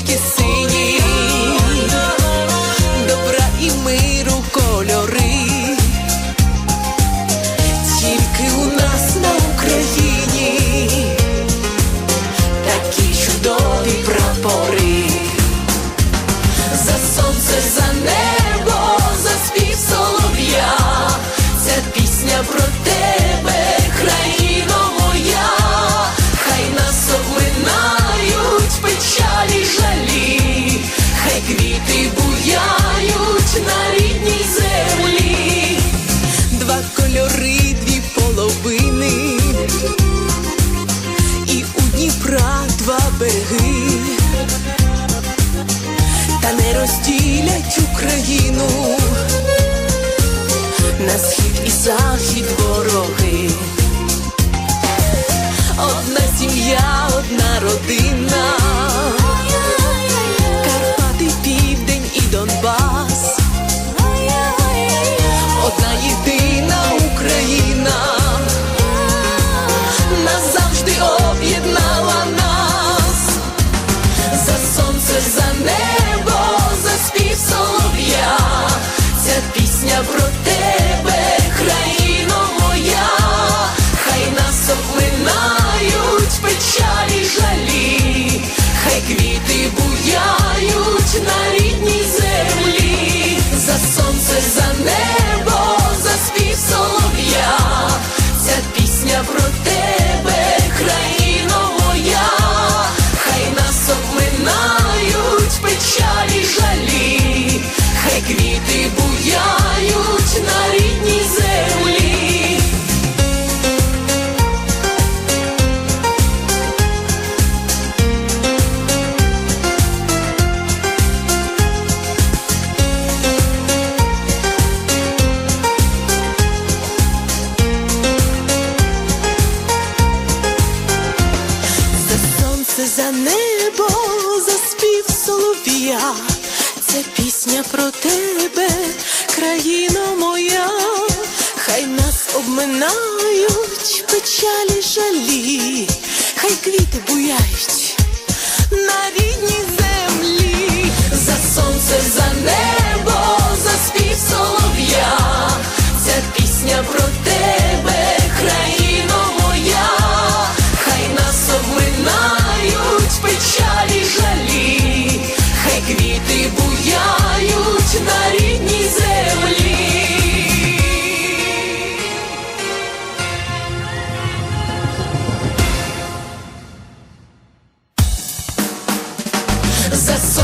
річки сині, добра і миру кольори, тільки у нас на Україні такі чудові прапори, за сонце за небо. квіти буяють на рідній землі, два кольори, дві половини, і у Дніпра два береги, та не розділять Україну на схід і захід вороги. Одна сім'я, одна родина. На небо заспів солов'я, це пісня про тебе, країна моя, хай нас обминають печалі жалі, хай квіти буяють на рідні. success